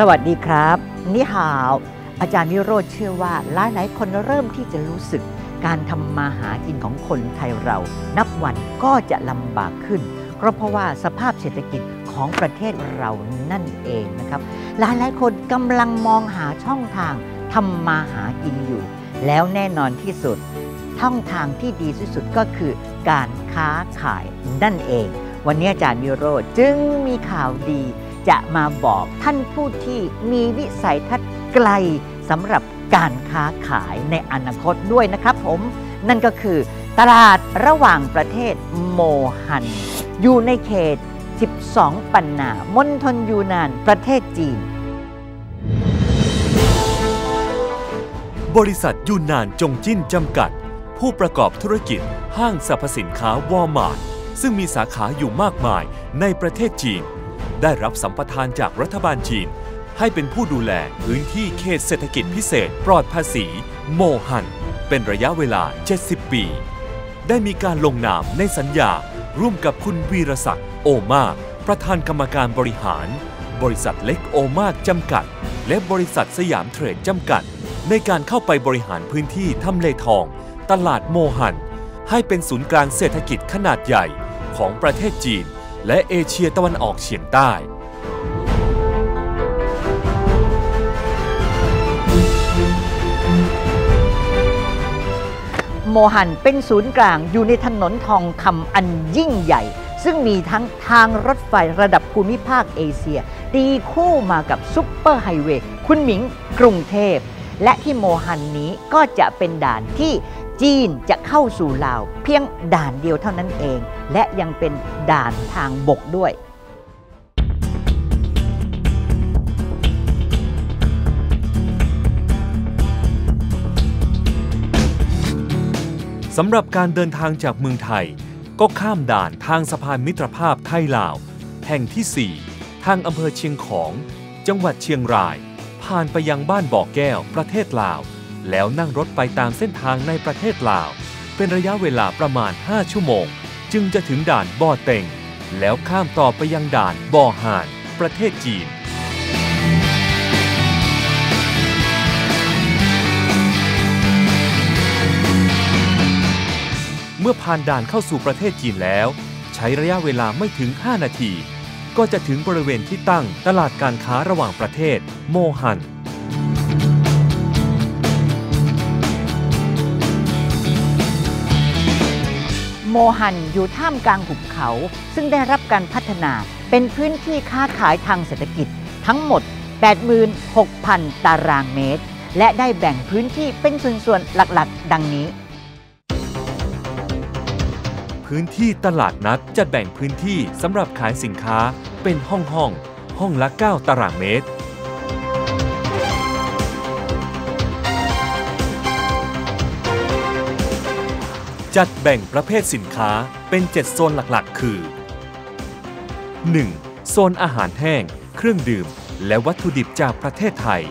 สวัสดีครับนี่หาว อาจารย์วิโรธเชื่อว่าหลายหลายคนเริ่มที่จะรู้สึก การทำมาหากินของคนไทยเรา นับวันก็จะลำบากขึ้นก็เพราะว่าสภาพเศรษฐกิจของประเทศเรานั่นเองนะครับ หลายหลายคนกำลังมองหาช่องทางทำมาหากินอยู่ แล้วแน่นอนที่สุดช่องทางที่ดีที่สุดก็คือการค้าขายนั่นเอง วันนี้อาจารย์วิโรธจึงมีข่าวดี จะมาบอกท่านผู้ที่มีวิสัยทัศน์ไกลสำหรับการค้าขายในอนาคตด้วยนะครับผมนั่นก็คือตลาดระหว่างประเทศโมฮัน อยู่ในเขต 12 ปันนามณฑลยูนาน ประเทศจีน บริษัทยูนนานจงจิ้นจำกัด ผู้ประกอบธุรกิจห้างสรรพสินค้าวอลมาร์ทซึ่งมีสาขาอยู่มากมายในประเทศจีน ได้รับสัมปทานจากรัฐบาลจีน ให้เป็นผู้ดูแลพื้นที่เขตเศรษฐกิจพิเศษปลอดภาษี โมฮัน เป็นระยะเวลา 70 ปี ได้มีการลงนามในสัญญา ร่วมกับคุณวีรศักดิ์โอมาประธานกรรมการบริหาร บริษัทเล็กโอมากจำกัด และบริษัทสยามเทรดจำกัด ในการเข้าไปบริหารพื้นที่ทำเลทอง ตลาดโมฮัน ให้เป็นศูนย์กลางเศรษฐกิจขนาดใหญ่ของประเทศจีน และเอเชียตะวันออกเฉียงใต้ โมฮันเป็นศูนย์กลางอยู่ในถนนทองคำอันยิ่งใหญ่ ซึ่งมีทั้งทางรถไฟระดับภูมิภาคเอเชีย ตีคู่มากับซุปเปอร์ไฮเวย์คุณหมิงกรุงเทพและที่โมฮันนี้ก็จะเป็นด่านที่ จีนจะเข้าสู่ลาว เพียงด่านเดียวเท่านั้นเอง และยังเป็นด่านทางบกด้วยสำหรับการเดินทางจากเมืองไทย ก็ข้ามด่านทางสะพานมิตรภาพไทยลาว แห่งที่ 4 ทางอำเภอเชียงของ จังหวัดเชียงราย ผ่านไปยังบ้านบ่อแก้วประเทศลาว แล้วนั่งรถไปตามเส้นทางในประเทศลาว เป็นระยะเวลาประมาณ 5 ชั่วโมง จึงจะถึงด่านบ่อเต็ง แล้วข้ามต่อไปยังด่านบ่อห่าน ประเทศจีนเมื่อผ่านด่านเข้าสู่ประเทศจีนแล้ว ใช้ระยะเวลาไม่ถึง 5 นาที ก็จะถึงบริเวณที่ตั้งตลาดการค้าระหว่างประเทศ โมฮัน โมฮันอยู่ท่ามกลางหุบเขา ซึ่งได้รับการพัฒนาเป็นพื้นที่ค้าขายทางเศรษฐกิจทั้งหมด 86,000 ตารางเมตร และได้แบ่งพื้นที่เป็นส่วนๆ หลักๆ ดังนี้ พื้นที่ตลาดนัดจัดแบ่งพื้นที่สำหรับขายสินค้าเป็นห้องห้องๆห้องละ 9 ตารางเมตร จัดแบ่งประเภทสินค้าเป็น 7 โซนหลักๆ คือ 1. โซนอาหารแห้ง เครื่องดื่ม และวัตถุดิบจากประเทศไทย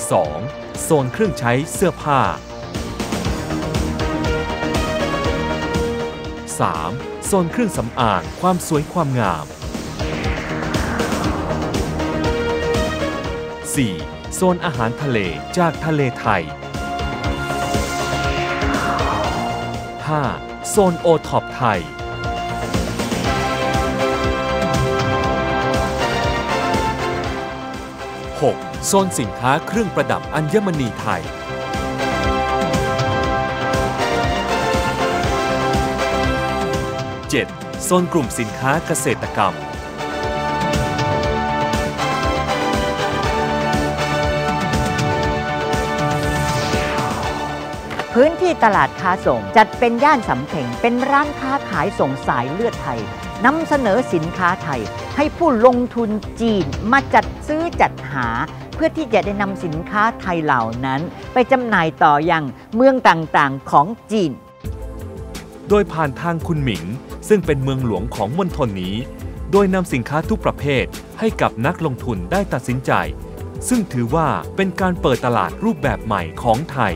2. โซนเครื่องใช้เสื้อผ้า 3. โซนเครื่องสำอางความสวยความงาม 4. โซนอาหารทะเลจากทะเลไทย 5. โซนโอท็อปไทย 6. โซนสินค้าเครื่องประดับอัญมณีไทย 7. โซนกลุ่มสินค้าเกษตรกรรม พื้นที่ตลาดค้าส่ง จัดเป็นย่านสำเพ็งเป็นร้านค้าขายส่งสายเลือดไทยนำเสนอสินค้าไทย ให้ผู้ลงทุนจีนมาจัดซื้อจัดหา เพื่อที่จะได้นำสินค้าไทยเหล่านั้น ไปจำหน่ายต่ออยังเมืองต่างๆของจีน โดยผ่านทางคุณหมิง ซึ่งเป็นเมืองหลวงของมณฑลนี้ โดยนำสินค้าทุกประเภทให้กับนักลงทุนได้ตัดสินใจ ซึ่งถือว่าเป็นการเปิดตลาดรูปแบบใหม่ของไทย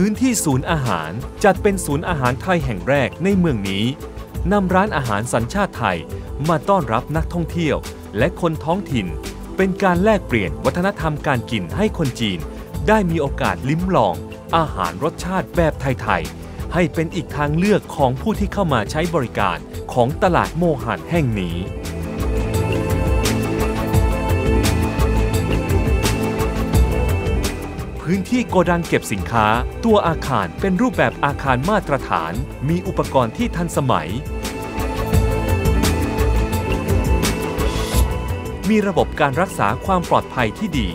พื้นที่ศูนย์อาหารจัดเป็นศูนย์อาหารไทยแห่งแรกในเมืองนี้นำร้านอาหารสัญชาติไทยมาต้อนรับนักท่องเที่ยว และคนท้องถิ่น เป็นการแลกเปลี่ยนวัฒนธรรมการกินให้คนจีน ได้มีโอกาสลิ้มลอง อาหารรสชาติแบบไทยๆให้เป็นอีกทางเลือกของผู้ที่เข้ามาใช้บริการของตลาดโมหันแห่งนี้ พื้นที่โกดังเก็บสินค้า ตัวอาคารเป็นรูปแบบอาคารมาตรฐาน มีอุปกรณ์ที่ทันสมัย มีระบบการรักษาความปลอดภัยที่ดี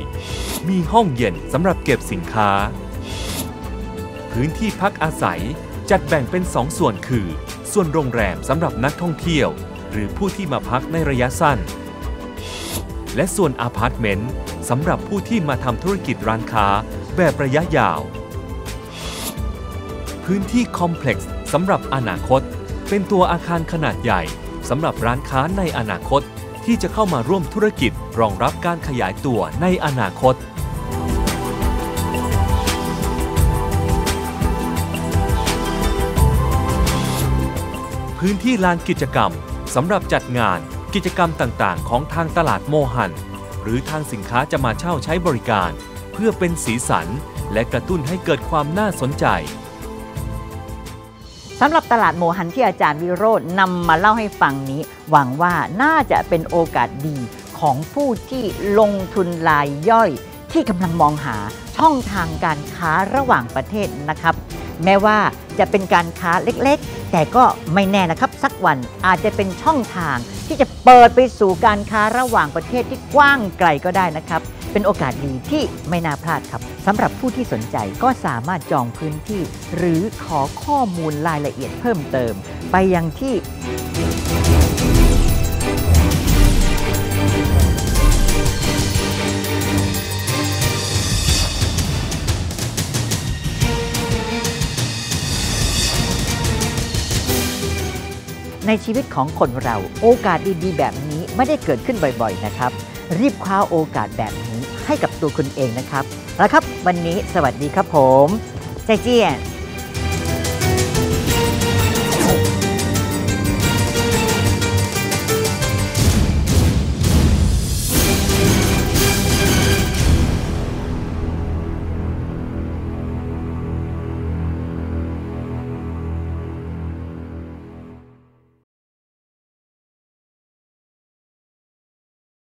มีห้องเย็นสำหรับเก็บสินค้า พื้นที่พักอาศัยจัดแบ่งเป็นสองส่วนคือ ส่วนโรงแรมสำหรับนักท่องเที่ยว หรือผู้ที่มาพักในระยะสั้น และส่วนอาพาร์ตเมนต์สำหรับผู้ที่มาทำธุรกิจร้านค้า แบบระยะยาว พื้นที่คอมเพล็กซ์สำหรับอนาคต เป็นตัวอาคารขนาดใหญ่สำหรับร้านค้าในอนาคตที่จะเข้ามาร่วมธุรกิจรองรับการขยายตัวในอนาคต พื้นที่ลานกิจกรรมสำหรับจัดงานกิจกรรมต่างๆ ของทางตลาดโมหัน หรือทางสินค้าจะมาเช่าใช้บริการ เพื่อเป็นสีสัน และกระตุ้นให้เกิดความน่าสนใจสำหรับตลาดโมหันที่อาจารย์วิโรจน์นำมาเล่าให้ฟังนี้ หวังว่าน่าจะเป็นโอกาสดีของผู้ที่ลงทุนรายย่อย ที่กำลังมองหาช่องทางการค้าระหว่างประเทศนะครับ แม้ว่าจะเป็นการค้าเล็กๆ แต่ก็ไม่แน่นะครับสักวันอาจจะเป็นช่องทางที่จะเปิดไปสู่การค้าระหว่างประเทศที่กว้างไกลก็ได้นะครับ เป็นโอกาสดีที่ไม่น่าพลาดครับสำหรับผู้ที่สนใจก็สามารถจองพื้นที่ หรือขอข้อมูลรายละเอียดเพิ่มเติม ไปยังที่ในชีวิตของคนเราโอกาสดีๆ แบบนี้ไม่ได้เกิดขึ้นบ่อยๆ นะครับ รีบคว้าโอกาสแบบนี้ ให้กับตัวคุณเองนะครับแล้วครับวันนี้สวัสดีครับผมใจเจี้ย